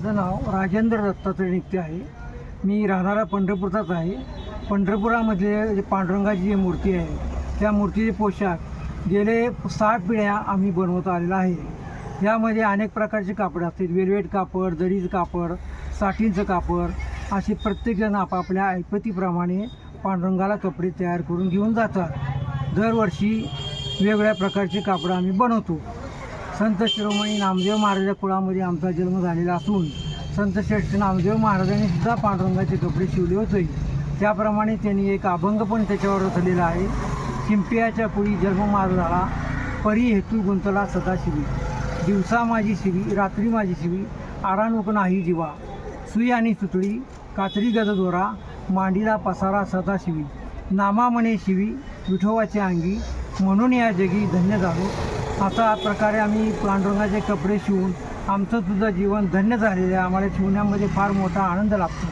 माझं नाव राजेंद्र दत्तात्रय निघते आहे. मी राहणारा पंढरपूरचाच आहे. पंढरपुरामधले जे पांडुरंगाची जी मूर्ती आहे त्या मूर्तीचे पोशाख गेले साठ पिढ्या आम्ही बनवत आलेला आहे. यामध्ये अनेक प्रकारचे कापड असतील वेलवेट कापड दरीचं कापड साठींचं कापड असे प्रत्येकजण आपापल्या ऐपतीप्रमाणे पांडुरंगाला कपडे तयार करून घेऊन जातात. दरवर्षी वेगवेगळ्या प्रकारचे कापडं आम्ही बनवतो. संत शिरोमणी नामदेव महाराजा कुळामध्ये आमचा जन्म झालेला असून संत श्रेष्ठ नामदेव महाराजांनी सुद्धा पांडुरंगाचे कपडे शिवले होते. त्याप्रमाणे त्यांनी एक अभंग पण त्याच्यावर रचलेला आहे. शिंपियाच्या पुढी जन्म मार झाला. परी हेतू गुंतला सदा शिवी. दिवसा माझी शिवी रात्री माझी शिवी आरानुक नाही जीवा. सुई आणि सुतळी कात्री गजदोरा मांडीला पसारा सदा शिवी. नामा म्हणे शिवी विठोवाचे अंगी म्हणून या जगी धन्य झालो. असा प्रकारे आम्ही पांडुरंगाचे कपडे शिवून आमचं सुद्धा जीवन धन्य झालेलं आहे. आम्हाला शिवण्यामध्ये फार मोठा आनंद लाभतो.